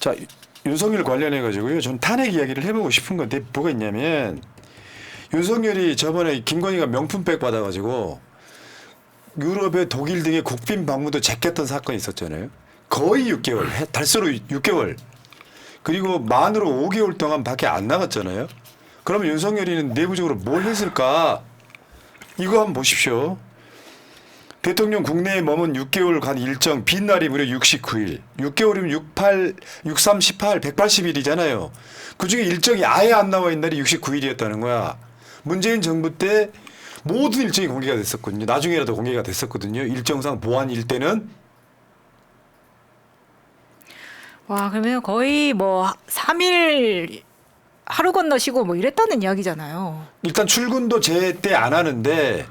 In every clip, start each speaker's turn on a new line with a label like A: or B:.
A: 자 윤석열 관련해 가지고요. 전 탄핵 이야기를 해보고 싶은 건데 뭐가 있냐면 윤석열이 저번에 김건희가 명품백 받아가지고 유럽의 독일 등의 국빈 방문도 제꼈던 사건이 있었잖아요. 거의 6개월, 해- 달서로 6개월. 그리고 만으로 5개월 동안 밖에 안 나갔잖아요. 그러면 윤석열이는 내부적으로 뭘 했을까? 이거 한번 보십시오. 대통령 국내에 머문 6개월간 일정 빈 날이 무려 69일. 6개월이면 68, 63, 18, 180일이잖아요. 그 중에 일정이 아예 안 나와 있는 날이 69일이었다는 거야. 문재인 정부 때 모든 일정이 공개가 됐었거든요. 나중에라도 공개가 됐었거든요. 일정상 보안일 때는
B: 와 그러면 거의 뭐 3일 하루 건너시고 뭐 이랬다는 이야기잖아요.
A: 일단 출근도 제때 안 하는데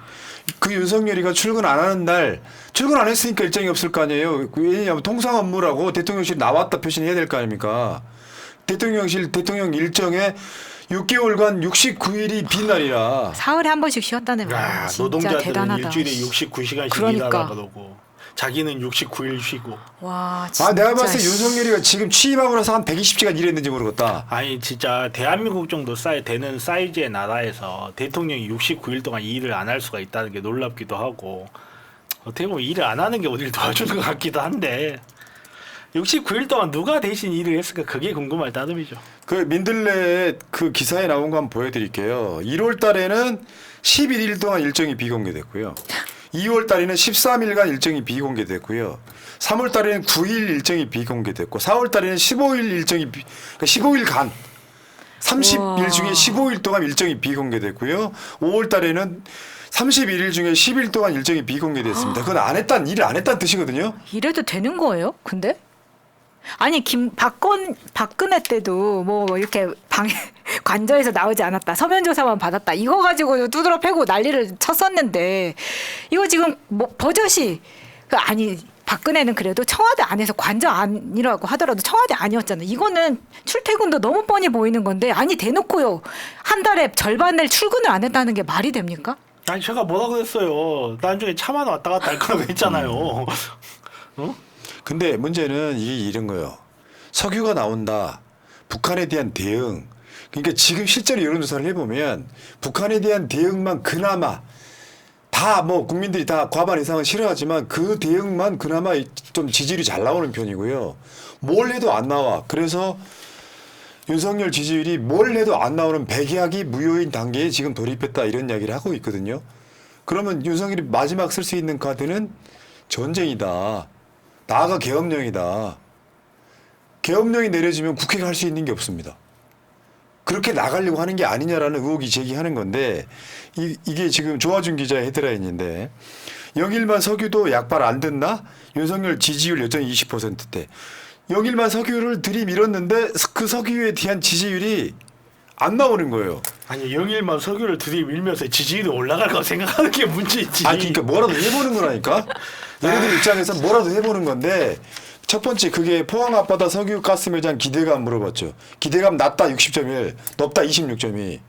A: 그 윤석열이가 출근 안 하는 날 출근 안 했으니까 일정이 없을 거 아니에요. 그 왜냐하면 통상 업무라고 대통령실 나왔다 표시해야 될 거 아닙니까? 대통령실 대통령 일정에 6개월간 69일이 빈 날이라
B: 사흘에 한 번씩 쉬었다는 말.
C: 야,
B: 진짜
C: 노동자들은
B: 대단하다.
C: 일주일에 69시간씩
B: 그러니까.
C: 일하라 그러고 자기는 69일 쉬고
B: 와 진짜.
A: 아 내가 봤을 때
B: 씨.
A: 윤석열이가 지금 취임하고 나서 한 120시간 일했는지 모르겠다.
C: 아니 진짜 대한민국 정도 사이 되는 사이즈의 나라에서 대통령이 69일 동안 일을 안 할 수가 있다는 게 놀랍기도 하고 어떻게 보면 일을 안 하는 게 어디를 도와주는 것 같기도 한데 69일 동안 누가 대신 일을 했을까 그게 궁금할 따름이죠.
A: 그 민들레 그 기사에 나온 거 한번 보여드릴게요. 1월 달에는 11일 동안 일정이 비공개됐고요. 2월 달에는 13일간 일정이 비공개됐고요. 3월 달에는 9일 일정이 비공개됐고 4월 달에는 15일 일정이 비, 그러니까 15일 간 30일
B: 우와.
A: 중에 15일 동안 일정이 비공개됐고요. 5월 달에는 31일 중에 10일 동안 일정이 비공개됐습니다. 그건 안 했단 일을 안 했다는 뜻이거든요.
B: 이래도 되는 거예요? 근데? 아니 김 박건 박근혜 때도 뭐 이렇게 방 관저에서 나오지 않았다 서면 조사만 받았다 이거 가지고 두드러 패고 난리를 쳤었는데 이거 지금 뭐 버젓이 그 아니 박근혜는 그래도 청와대 안에서 관저 아니라고 하더라도 청와대 아니었잖아요. 이거는 출퇴근도 너무 뻔히 보이는 건데 아니 대놓고요 한 달에 절반을 출근을 안 했다는 게 말이 됩니까?
C: 아니 제가 뭐라 그랬어요. 나중에 차만 왔다 갔다 할 거라고 했잖아요. 어?
A: 근데 문제는 이게 이런 거예요. 석유가 나온다. 북한에 대한 대응. 그러니까 지금 실제로 여론조사를 해보면 북한에 대한 대응만 그나마 다 뭐 국민들이 다 과반 이상은 싫어하지만 그 대응만 그나마 좀 지지율이 잘 나오는 편이고요. 뭘 해도 안 나와. 그래서 윤석열 지지율이 뭘 해도 안 나오는 백약이 무효인 단계에 지금 돌입했다 이런 이야기를 하고 있거든요. 그러면 윤석열이 마지막 쓸 수 있는 카드는 전쟁이다. 나아가 계엄령이다. 계엄령이 내려지면 국회가 할 수 있는 게 없습니다. 그렇게 나가려고 하는 게 아니냐라는 의혹이 제기하는 건데 이, 이게 지금 조화준 기자의 헤드라인인데 영일만 석유도 약발 안 듣나? 윤석열 지지율 여전히 20%대. 영일만 석유를 들이밀었는데 그 석유에 대한 지지율이 안 나오는 거예요.
C: 아니 영일만 석유를 들이밀면서 지지율이 올라갈 거 생각하는 게 문제지.
A: 아 그러니까 뭐라도 해보는 거라니까. 얘네들 입장에서 뭐라도 해보는 건데 첫 번째 그게 포항 앞바다 석유 가스 매장 기대감 물어봤죠. 기대감 낮다 60.1, 높다 26.2.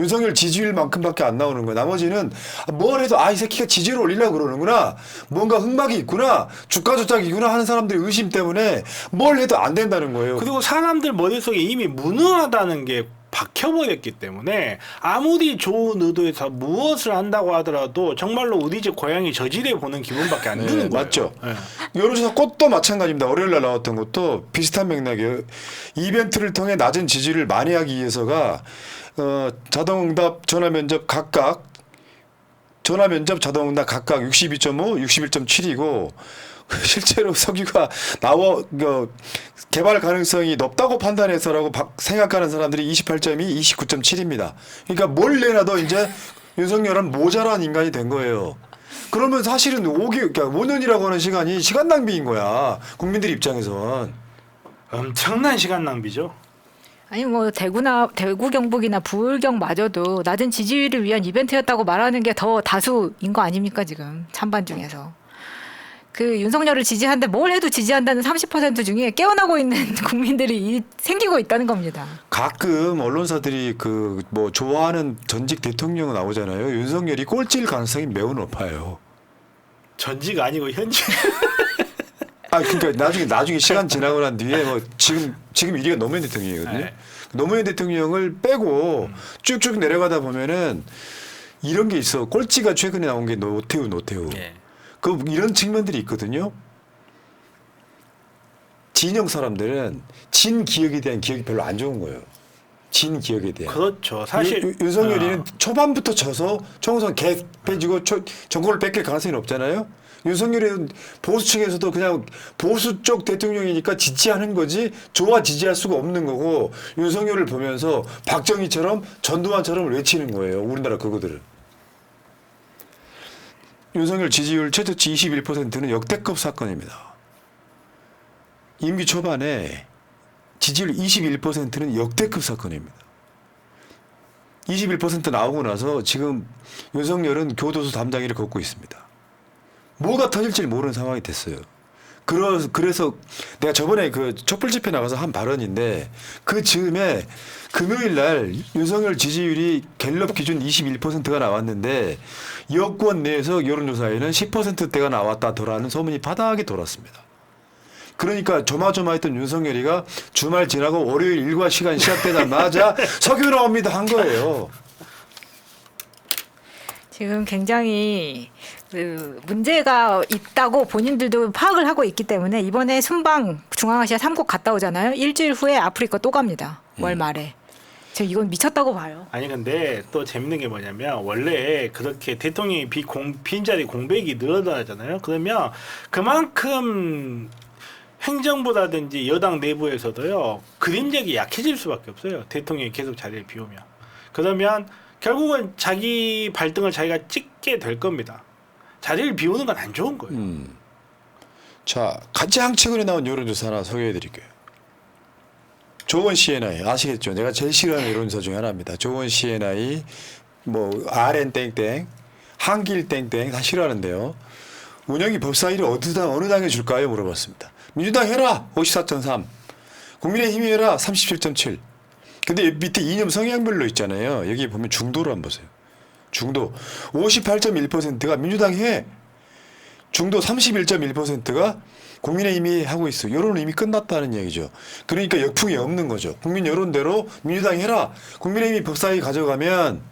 A: 윤석열 지지율만큼밖에 안 나오는 거야. 나머지는 뭘 해도 아 이 새끼가 지지율 올리려고 그러는구나. 뭔가 흑막이 있구나. 주가 조작이구나 하는 사람들의 의심 때문에 뭘 해도 안 된다는 거예요.
C: 그리고 사람들 머릿속에 이미 무능하다는 게 박혀버렸기 때문에 아무리 좋은 의도에서 무엇을 한다고 하더라도 정말로 우리 집 고양이 저지대 보는 기분밖에 안
A: 네,
C: 드는 거예요.
A: 맞죠.
C: 네.
A: 여론조사 꽃도 마찬가지입니다. 월요일 날 나왔던 것도 비슷한 맥락이에요. 이벤트를 통해 낮은 지지를 많이 하기 위해서가 어, 자동응답, 전화 면접 각각 전화 면접, 자동응답 각각 62.5, 61.7이고 실제로 석유가 나와 그, 개발 가능성이 높다고 판단해서라고 박- 생각하는 사람들이 28.2, 29.7입니다. 그러니까 뭘 내놔도 이제 윤석열은 모자란 인간이 된 거예요. 그러면 사실은 5개, 그러니까 5년이라고 하는 시간이 시간 낭비인 거야. 국민들 입장에선.
C: 엄청난 시간 낭비죠.
B: 아니 뭐 대구나 대구 경북이나 부울경마저도 낮은 지지율을 위한 이벤트였다고 말하는 게 더 다수인 거 아닙니까 지금 찬반 중에서 그 윤석열을 지지하는데 뭘 해도 지지한다는 30% 중에 깨어나고 있는 국민들이 이- 생기고 있다는 겁니다.
A: 가끔 언론사들이 그 뭐 좋아하는 전직 대통령 나오잖아요. 윤석열이 꼴찌일 가능성이 매우 높아요.
C: 전지가 아니고 현지.
A: 아 그러니까 나중에 나중에 시간 지나고 난 뒤에 뭐 지금 지금 1위가 노무현 대통령이거든요.
C: 네.
A: 노무현 대통령을 빼고 쭉쭉 내려가다 보면은 이런 게 있어. 꼴찌가 최근에 나온 게 노태우 노태우.
C: 예.
A: 그 이런 측면들이 있거든요. 진영 사람들은 진 기억에 대한 기억이 별로 안 좋은 거예요. 진 기억에 대한.
C: 그렇죠. 사실
A: 유- 윤석열이는
C: 어,
A: 초반부터 져서 총선 개패지고 초- 정권을 뺏길 가능성이 없잖아요. 윤석열은 보수 측에서도 그냥 보수 쪽 대통령이니까 지지하는 거지 좋아 지지할 수가 없는 거고 윤석열을 보면서 박정희처럼 전두환처럼 외치는 거예요. 우리나라 그거들은. 윤석열 지지율 최저치 21%는 역대급 사건입니다. 임기 초반에 지지율 21%는 역대급 사건입니다. 21% 나오고 나서 지금 윤석열은 교도소 담당일을 걷고 있습니다. 뭐가 터질지 모르는 상황이 됐어요. 그래서, 그래서 내가 저번에 그 촛불 집회 나가서 한 발언인데 그 즈음에 금요일 날 윤석열 지지율이 갤럽 기준 21%가 나왔는데 여권 내에서 여론조사에는 10%대가 나왔다더라는 소문이 바닥에 돌았습니다. 그러니까 조마조마했던 윤석열이가 주말 지나고 월요일 일과 시간 시작되자마자 석유 나옵니다 한 거예요.
B: 지금 굉장히 그 문제가 있다고 본인들도 파악을 하고 있기 때문에 이번에 순방 중앙아시아 3국 갔다 오잖아요. 일주일 후에 아프리카 또 갑니다. 월 말에. 저 이건 미쳤다고 봐요.
C: 아니 근데 또 재밌는 게 뭐냐면 원래 그렇게 대통령이 비공 빈자리 공백이 늘어나잖아요. 그러면 그만큼 행정부라든지 여당 내부에서도요 그림력이 약해질 수밖에 없어요. 대통령이 계속 자리를 비우면 그러면 결국은 자기 발등을 자기가 찍게 될 겁니다. 자리를 비우는 건 안 좋은 거예요.
A: 음. 자 가장 최근에 나온 여론조사 하나 소개해 드릴게요. 조원 CNI 아시겠죠? 내가 제일 싫어하는 여론조사 중에 하나입니다. 조원 CNI 뭐 RN 땡땡 한길 땡땡 다 싫어하는데요. 운영이 법사위를 어디다 어느 당에 줄까요? 물어봤습니다. 민주당 해라 54.3, 국민의힘이 해라 37.7. 근데 밑에 이념 성향별로 있잖아요. 여기 보면 중도로 한번 보세요. 중도 58.1%가 민주당 해. 중도 31.1%가 국민의힘이 하고 있어. 여론은 이미 끝났다는 얘기죠. 그러니까 역풍이 없는 거죠. 국민 여론대로 민주당 해라. 국민의힘이 법사위 가져가면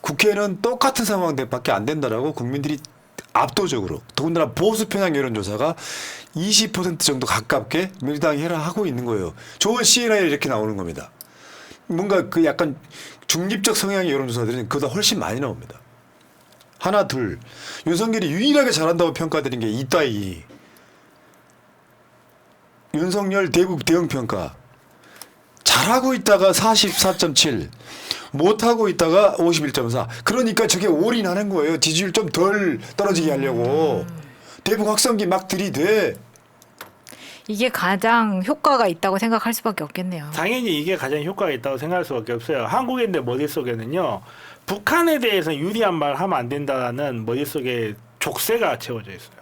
A: 국회는 똑같은 상황밖에 안 된다라고 국민들이 압도적으로 더군다나 보수 편향 여론조사가 20% 정도 가깝게 민주당이 하고 있는 거예요. 좋은 CNI 이렇게 나오는 겁니다. 뭔가 그 약간 중립적 성향의 여론조사들은 그보다 훨씬 많이 나옵니다. 하나 둘 윤석열이 유일하게 잘한다고 평가드린 게 이따이 윤석열 대국 대응 평가 잘하고 있다가 44.7 못하고 있다가 51.4 그러니까 저게 올인하는 거예요 지지율 좀 덜 떨어지게 하려고 대북 확성기 막 들이대
B: 이게 가장 효과가 있다고 생각할 수밖에 없겠네요.
C: 당연히 이게 가장 효과가 있다고 생각할 수밖에 없어요. 한국인들 머릿속에는요. 북한에 대해서 유리한 말 하면 안 된다는 머릿속에 족쇄가 채워져 있어요.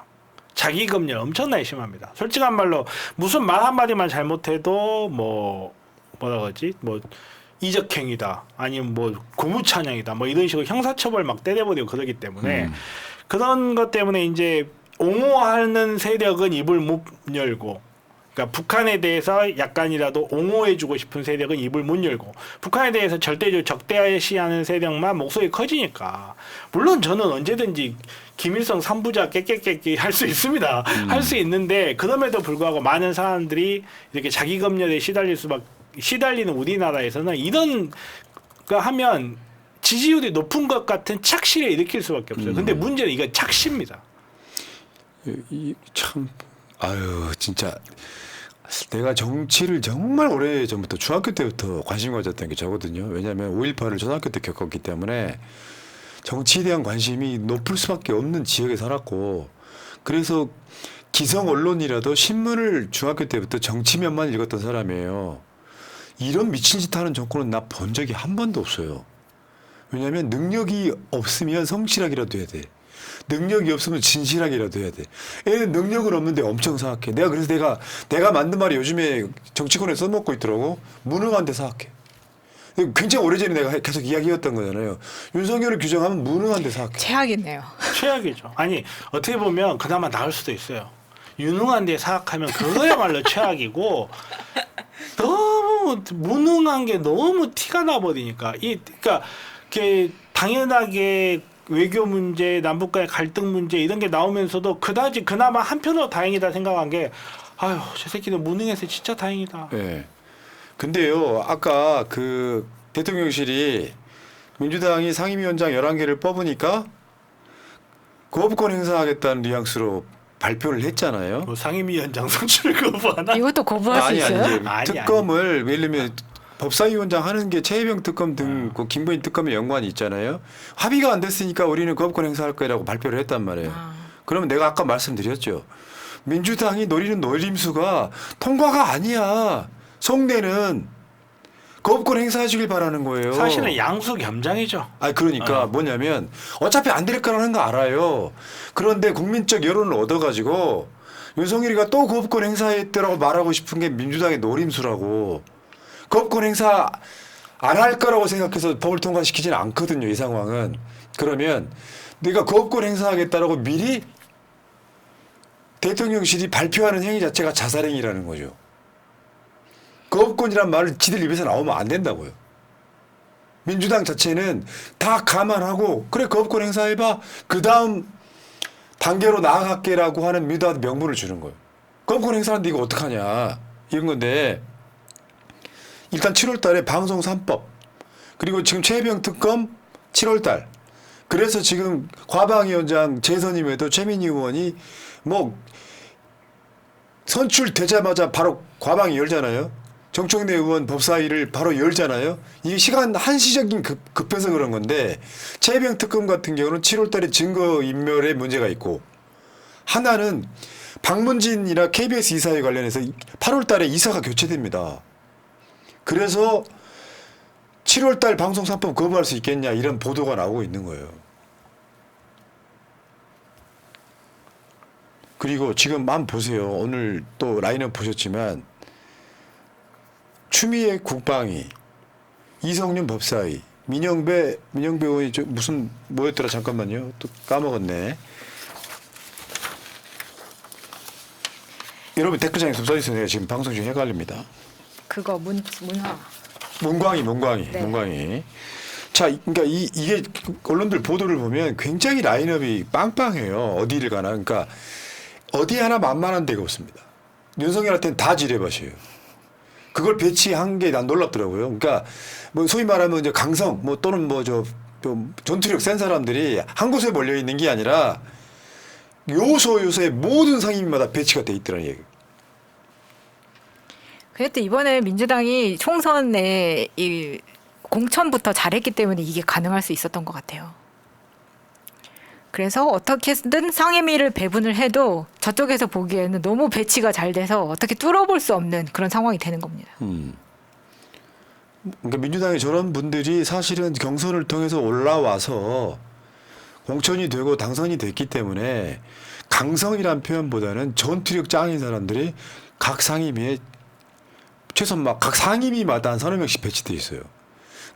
C: 자기 검열 엄청나게 심합니다. 솔직한 말로 무슨 말 한마디만 잘못해도 뭐 뭐라 그러지? 뭐 이적행위다. 아니면 뭐 고무찬양이다. 뭐 이런 식으로 형사처벌 막 때려버리고 그러기 때문에
A: 음.
C: 그런 것 때문에 이제 옹호하는 세력은 입을 못 열고 그러니까 북한에 대해서 약간이라도 옹호해주고 싶은 세력은 입을 못 열고 북한에 대해서 절대적으로 적대시하는 세력만 목소리 커지니까 물론 저는 언제든지 김일성 삼부자 깨깨깨깨 할수 있습니다 할수 있는데 그럼에도 불구하고 많은 사람들이 이렇게 자기 검열에 시달릴 수밖 시달리는 우리나라에서는 이런 거 하면 지지율이 높은 것 같은 착시를 일으킬 수밖에 없어요. 근데 문제는 이건 착시입니다.
A: 이 참 아유 진짜 내가 정치를 정말 오래 전부터 중학교 때부터 관심 가졌던 게 저거든요. 왜냐하면 5.18을 초등학교 때 겪었기 때문에 정치에 대한 관심이 높을 수밖에 없는 지역에 살았고 그래서 기성 언론이라도 신문을 중학교 때부터 정치면만 읽었던 사람이에요. 이런 미친 짓 하는 정권은 나 본 적이 한 번도 없어요. 왜냐하면 능력이 없으면 성실하기라도 해야 돼. 능력이 없으면 진실하게라도 해야 돼. 애는 능력은 없는데 엄청 사악해. 내가 그래서 내가 내가 만든 말이 요즘에 정치권에 써먹고 있더라고. 무능한데 사악해. 굉장히 오래전에 내가 계속 이야기했던 거잖아요. 윤석열을 규정하면 무능한데 사악해.
B: 최악이네요.
C: 최악이죠. 아니 어떻게 보면 그나마 나을 수도 있어요. 유능한 데 사학하면 그거야말로 최악이고 너무 무능한 게 너무 티가 나버리니까 이 그러니까 그 당연하게 외교 문제, 남북 간의 갈등 문제 이런 게 나오면서도 그다지 그나마 한편으로 다행이다 생각한 게 아유 저 새끼들 무능해서 진짜 다행이다.
A: 예. 근데요, 아까 그 대통령실이 민주당이 상임위원장 11개를 뽑으니까 거부권 행사하겠다는 뉘앙스로 발표를 했잖아요.
C: 뭐 상임위원장 선출을 거부하나?
B: 이것도 거부할 수
A: 아니,
B: 있어요?
A: 아니,
C: 아니,
A: 특검을 예를 들면 법사위원장 하는 게 최혜병 특검 등 그 김건희 특검에 연관이 있잖아요. 합의가 안 됐으니까 우리는 거부권 행사할 거라고 발표를 했단 말이에요.
B: 아.
A: 그러면 내가 아까 말씀드렸죠. 민주당이 노리는 노림수가 통과가 아니야. 속내는 거부권 행사해 주길 바라는 거예요.
C: 사실은 양수 겸장이죠.
A: 아니 그러니까
C: 어.
A: 뭐냐면 어차피 안 될 거라는 거 알아요. 그런데 국민적 여론을 얻어가지고 윤석열이가 또 거부권 행사했더라고 말하고 싶은 게 민주당의 노림수라고. 거부권 행사 안 할 거라고 생각해서 법을 통과시키지는 않거든요. 이 상황은. 그러면 내가 거부권 행사하겠다라고 미리 대통령실이 발표하는 행위 자체가 자살행위라는 거죠. 거부권이란 말을 지들 입에서 나오면 안 된다고요. 민주당 자체는 다 감안하고 그래 거부권 행사해봐 그 다음 단계로 나아갈게라고 하는 민주당 명분을 주는 거예요. 거부권 행사하는데 이거 어떡하냐 이런 건데 일단 7월달에 방송 3법 그리고 지금 최혜병 특검 7월달 그래서 지금 과방위원장 재선임에도 최민희 의원이 뭐 선출되자마자 바로 과방이 열잖아요. 정청래 의원 법사위를 바로 열잖아요. 이게 시간 한시적인 급, 급해서 그런 건데 최병 특검 같은 경우는 7월달에 증거 인멸에 문제가 있고 하나는 박문진이나 KBS 이사회 관련해서 8월달에 이사가 교체됩니다. 그래서 7월달 방송 3법 거부할 수 있겠냐 이런 보도가 나오고 있는 거예요. 그리고 지금 한번 보세요. 오늘 또 라인업 보셨지만 추미애 국방위, 이성윤 법사위, 민영배 민영배 의원이 저 무슨 뭐였더라 잠깐만요. 또 까먹었네. 여러분 댓글창에 좀 써있어요. 내가 지금 방송 중에 헷갈립니다.
B: 그거 문 문화.
A: 문광희, 문광희,
B: 네.
A: 문광희. 자, 그러니까 이 이게 언론들 보도를 보면 굉장히 라인업이 빵빵해요. 어디를 가나. 그러니까 어디 하나 만만한 데가 없습니다. 윤석열한테는 다 지뢰밭이에요. 그걸 배치한 게 난 놀랍더라고요. 그러니까 뭐 소위 말하면 이제 강성 뭐 또는 뭐저 전투력 센 사람들이 한 곳에 몰려 있는 게 아니라 요소 요소의 모든 상임위마다 배치가 돼 있더라는 얘기.
B: 그래도 이번에 민주당이 총선에 이 공천부터 잘했기 때문에 이게 가능할 수 있었던 것 같아요. 그래서 어떻게든 상임위를 배분을 해도 저쪽에서 보기에는 너무 배치가 잘 돼서 어떻게 뚫어볼 수 없는 그런 상황이 되는 겁니다.
A: 음. 그러니까 민주당의 저런 분들이 사실은 경선을 통해서 올라와서 공천이 되고 당선이 됐기 때문에 강성이란 표현보다는 전투력 짱인 사람들이 각 상임위에 최소 막각 상임위마다 한 서너 명씩 배치돼 있어요.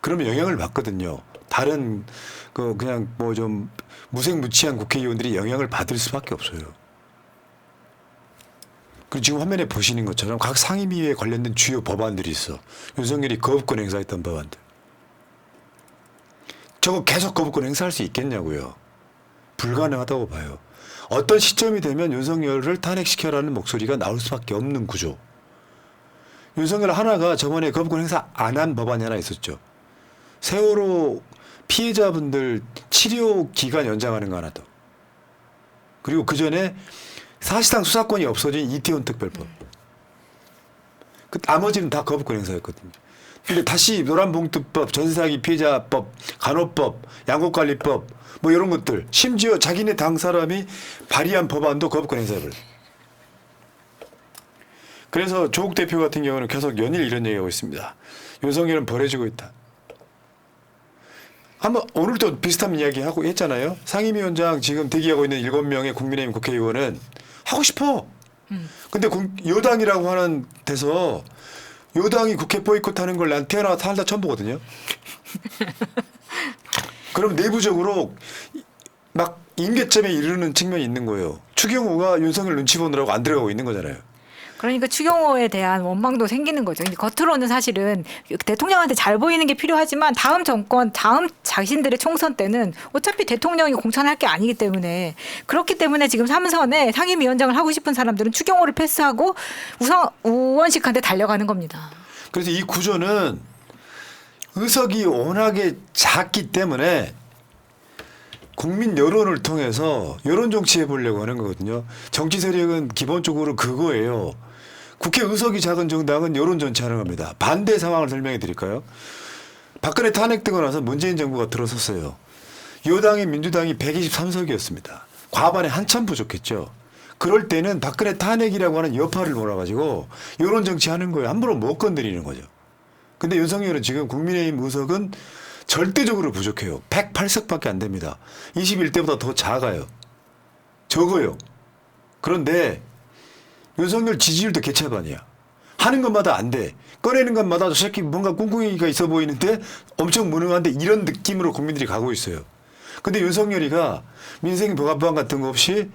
A: 그러면 영향을 받거든요. 다른 그 그냥 뭐 좀 무색무취한 국회의원들이 영향을 받을 수밖에 없어요. 그리고 지금 화면에 보시는 것처럼 각 상임위에 관련된 주요 법안들이 있어. 윤석열이 거부권 행사했던 법안들. 저거 계속 거부권 행사할 수 있겠냐고요. 불가능하다고 봐요. 어떤 시점이 되면 윤석열을 탄핵시켜라는 목소리가 나올 수밖에 없는 구조. 윤석열 하나가 저번에 거부권 행사 안 한 법안이 하나 있었죠. 세월호 피해자분들 치료 기간 연장하는 거 하나 더. 그리고 그 전에 사실상 수사권이 없어진 이태원 특별법. 그 나머지는 다 거부권 행사였거든요. 근데 다시 노란봉투법, 전세사기 피해자법, 간호법, 양곡관리법 뭐 이런 것들 심지어 자기네 당 사람이 발의한 법안도 거부권 행사해버려. 그래서 조국 대표 같은 경우는 계속 연일 이런 얘기하고 있습니다. 윤석열은 버려지고 있다. 한번 오늘도 비슷한 이야기 하고 했잖아요. 상임위원장 지금 대기하고 있는 일곱 명의 국민의힘 국회의원은 하고 싶어. 근데 국- 여당이라고 하는 데서 여당이 국회 보이콧하는 걸 난 태어나 살다 처음 보거든요. 그럼 내부적으로 막 임계점에 이르는 측면이 있는 거예요. 추경호가 윤석열 눈치 보느라고 안 들어가고 있는 거잖아요.
B: 그러니까 추경호에 대한 원망도 생기는 거죠. 겉으로는 사실은 대통령한테 잘 보이는 게 필요하지만 다음 정권, 다음 자신들의 총선 때는 어차피 대통령이 공천할 게 아니기 때문에 그렇기 때문에 지금 삼선에 상임위원장을 하고 싶은 사람들은 추경호를 패스하고 우선 우원식한테 달려가는 겁니다.
A: 그래서 이 구조는 의석이 워낙에 작기 때문에 국민 여론을 통해서 여론 정치해 보려고 하는 거거든요. 정치 세력은 기본적으로 그거예요. 국회 의석이 작은 정당은 여론 정치하는 겁니다. 반대 상황을 설명해 드릴까요? 박근혜 탄핵되고 나서 문재인 정부가 들어섰어요. 여당이 민주당이 123석이었습니다. 과반에 한참 부족했죠. 그럴 때는 박근혜 탄핵이라고 하는 여파를 몰아가지고 여론 정치하는 거예요. 함부로 못 건드리는 거죠. 근데 윤석열은 지금 국민의힘 의석은 절대적으로 부족해요. 108석밖에 안 됩니다. 21대보다 더 작아요. 적어요. 그런데 윤석열 지지율도 개차반이야. 하는 것마다 안 돼. 꺼내는 것마다 저 새끼 뭔가 꿍꿍이가 있어 보이는데 엄청 무능한데 이런 느낌으로 국민들이 가고 있어요. 근데 윤석열이가 민생 보관 같은 거 없이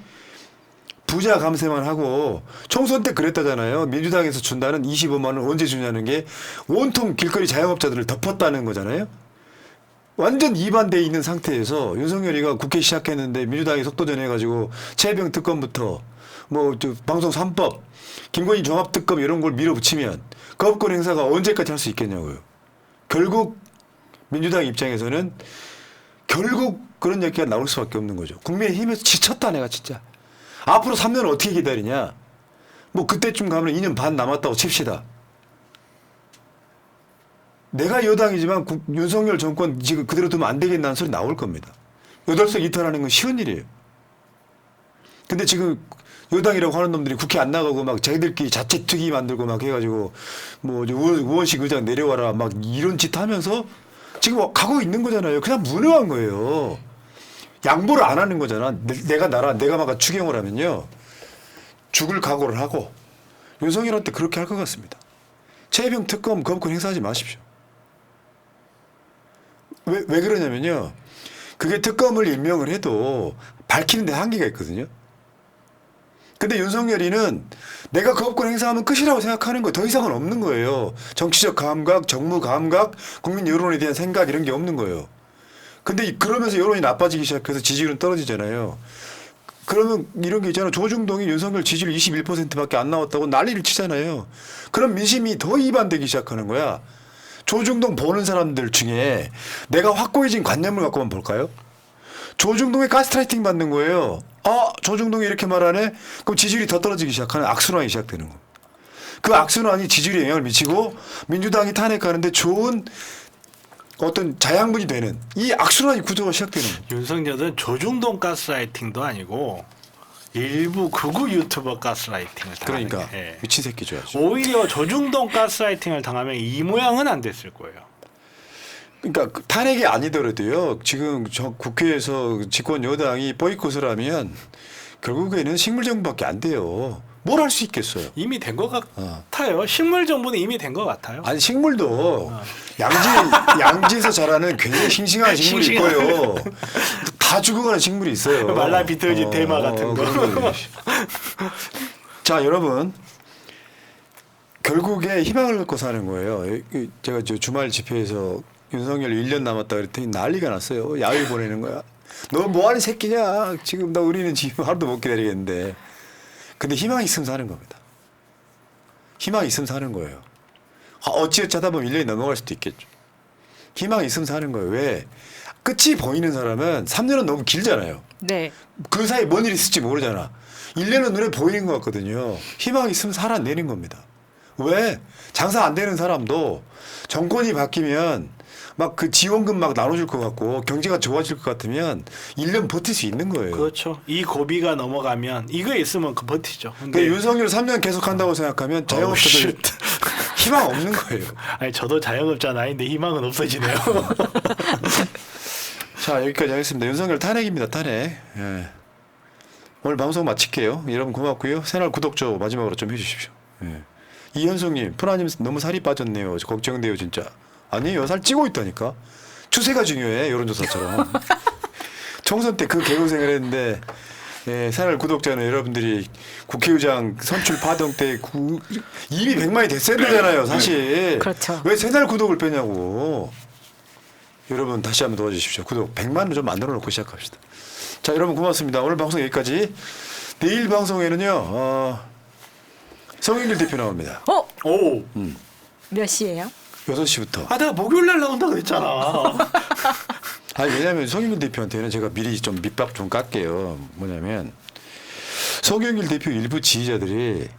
A: 부자 감세만 하고 총선 때 그랬다잖아요. 민주당에서 준다는 25만 원 언제 주냐는 게 온통 길거리 자영업자들을 덮었다는 거잖아요. 완전 이반돼 있는 상태에서 윤석열이가 국회 시작했는데 민주당이 속도전 해가지고 최병 특검부터 뭐저 방송 3법, 김건희 종합 특검 이런 걸 밀어붙이면 거부권 행사가 언제까지 할 수 있겠냐고요. 결국 민주당 입장에서는 결국 그런 얘기가 나올 수밖에 없는 거죠. 국민의힘에서 지쳤다 내가 진짜. 앞으로 3년 어떻게 기다리냐. 뭐 그때쯤 가면 2년 반 남았다고 칩시다. 내가 여당이지만 국- 윤석열 정권 지금 그대로 두면 안 되겠다는 소리 나올 겁니다. 여덟 석 이탈하는 건 쉬운 일이에요. 근데 지금 여당이라고 하는 놈들이 국회 안 나가고 막 자기들끼리 자체 특위 만들고 막 해가지고 뭐 의원, 의원식 의장 내려와라 막 이런 짓 하면서 지금 가고 있는 거잖아요. 그냥 무능한 거예요. 양보를 안 하는 거잖아. 내- 내가 나라 내가 막 추경을 하면요 죽을 각오를 하고 윤석열한테 그렇게 할 것 같습니다. 최병 특검 거부권 행사하지 마십시오. 왜, 왜 그러냐면요. 그게 특검을 임명을 해도 밝히는 데 한계가 있거든요. 근데 윤석열이는 내가 거부권 행사하면 끝이라고 생각하는 거예요. 더 이상은 없는 거예요. 정치적 감각, 정무 감각, 국민 여론에 대한 생각 이런 게 없는 거예요. 근데 이- 그러면서 여론이 나빠지기 시작해서 지지율은 떨어지잖아요. 그러면 이런 게 있잖아요. 조중동이 윤석열 지지율 21%밖에 안 나왔다고 난리를 치잖아요. 그럼 민심이 더 이반되기 시작하는 거야. 조중동 보는 사람들 중에 내가 확고해진 관념을 갖고만 볼까요? 조중동에 가스트라이팅 받는 거예요. 아, 조중동이 이렇게 말하네? 그럼 지지율이 더 떨어지기 시작하는 악순환이 시작되는 거예요. 그 악순환이 지지율에 영향을 미치고 민주당이 탄핵하는데 좋은 어떤 자양분이 되는 이 악순환이 구조가 시작되는 거예요.
C: 윤석열은 조중동 가스라이팅도 아니고 일부 극우 유튜버 가스라이팅을 당하는
A: 그러니까
C: 게, 예.
A: 미친 새끼 줘야죠.
C: 오히려 조중동 가스라이팅을 당하면 이 모양은 안 됐을 거예요.
A: 그러니까 그 탄핵이 아니더라도요. 지금 저 국회에서 집권 여당이 보이콧을 하면 결국에는 식물정부밖에 안 돼요. 뭘 할 수 있겠어요.
C: 이미 된것
A: 어.
C: 같아요. 식물 정부는 이미 된 것 같아요.
A: 아니 식물도 양지 양지에서 자라는 굉장히 싱싱한 식물이
C: 싱싱한.
A: 있고요. 다 죽어가는 식물이 있어요.
C: 말라 비틀어진 대마 같은 거.
A: 그런. 자 여러분 결국에 희망을 갖고 사는 거예요. 이- 제가 저 주말 집회에서 윤석열 1년 남았다 그랬더니 난리가 났어요. 야유 보내는 거야. 너 뭐하는 새끼냐. 지금 나 우리는 지금 하루도 못 기다리겠는데. 근데 희망이 있으면 사는 겁니다. 희망이 있으면 사는 거예요. 아, 어찌어쩌다 보면 1년이 넘어갈 수도 있겠죠. 희망이 있으면 사는 거예요. 왜? 끝이 보이는 사람은 3년은 너무 길잖아요.
B: 네.
A: 그 사이에 뭔 일이 있을지 모르잖아. 1년은 눈에 보이는 것 같거든요. 희망이 있으면 살아내는 겁니다. 왜? 장사 안 되는 사람도 정권이 바뀌면 막 그 지원금 막 나눠줄 것 같고 경제가 좋아질 것 같으면 1년 버틸 수 있는 거예요.
C: 그렇죠. 이 고비가 넘어가면 이거 있으면 그 버티죠.
A: 그러니까
C: 근데
A: 윤석열 3년 계속 한다고 생각하면 자영업자들
C: 쉣.
A: 희망 없는 거예요.
C: 아니 저도 자영업자는 아닌데 희망은 없어지네요.
A: 자 여기까지 하겠습니다. 윤석열 탄핵입니다. 탄핵. 예. 오늘 방송 마칠게요. 여러분 고맙고요. 새날 구독 좀 마지막으로 좀 해주십시오. 예. 이현숙님, 프라님 너무 살이 빠졌네요. 저 걱정돼요 진짜. 아니에요, 살 찌고 있다니까. 추세가 중요해 여론조사처럼. 총선 때 그 개고생을 했는데 예, 새날 구독자는 여러분들이 국회의장 선출 파동 때 구, 이미 100만이 됐어야 되잖아요, 사실.
B: 그렇죠.
A: 왜 새날 구독을 빼냐고. 여러분 다시 한번 도와주십시오. 구독 100만을 좀 만들어 놓고 시작합시다. 자, 여러분 고맙습니다. 오늘 방송 여기까지. 내일 방송에는요. 어, 성인길 대표 나옵니다.
B: 어?
C: 오.
B: 몇 시예요?
A: 6시부터.
C: 아 내가 목요일 날 나온다 그랬잖아.
A: 아니 왜냐하면 성인길 대표한테는 제가 미리 좀 밑밥 좀 깎게요. 뭐냐면 성인길 대표 일부 지지자들이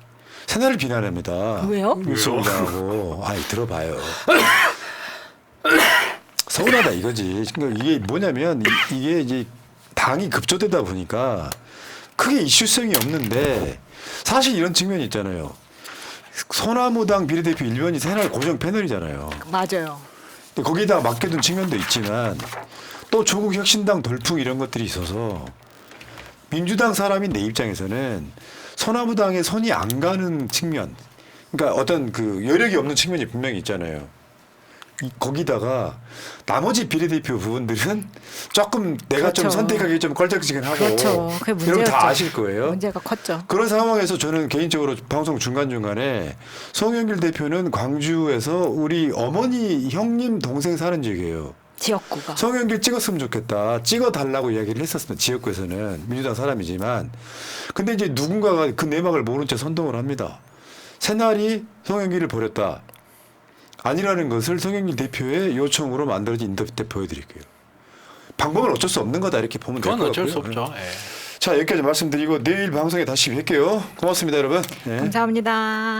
A: 새날을 비난합니다.
B: 왜요?
A: 뉴스공장하고 아이 들어봐요. 서운하다 이거지. 그러니까 이게 뭐냐면 이, 이게 이제 당이 급조되다 보니까 크게 이슈성이 없는데 사실 이런 측면이 있잖아요. 소나무당 비례대표 1번이 새날 고정 패널이잖아요.
B: 맞아요.
A: 근데 거기다 맡겨둔 측면도 있지만 또 조국 혁신당 돌풍 이런 것들이 있어서 민주당 사람인 내 입장에서는 소나무당에 손이 안 가는 측면, 그러니까 어떤 그 여력이 없는 측면이 분명히 있잖아요. 이- 거기다가 나머지 비례대표 부분들은 조금 내가 좀
B: 그렇죠.
A: 선택하기 좀 껄쩍지근하고
B: 그렇죠. 그게 문제였죠.
A: 여러분 다 아실 거예요.
B: 문제가 컸죠.
A: 그런 상황에서 저는 개인적으로 방송 중간 중간에 송영길 대표는 광주에서 우리 어머니 형님 동생 사는 지역이에요.
B: 지역구가.
A: 송영길 찍었으면 좋겠다. 찍어달라고 이야기를 했었습니다. 지역구에서는 민주당 사람이지만. 근데 이제 누군가가 그 내막을 모른 채 선동을 합니다. 새날이 송영길을 버렸다. 아니라는 것을 송영길 대표의 요청으로 만들어진 인터뷰 때 보여드릴게요. 방법은 어쩔 수 없는 거다 이렇게 보면 될것
C: 그건
A: 같고요.
C: 어쩔 수 없죠. 예.
A: 자 여기까지 말씀드리고 내일 방송에 다시 뵐게요. 고맙습니다 여러분. 네.
B: 감사합니다.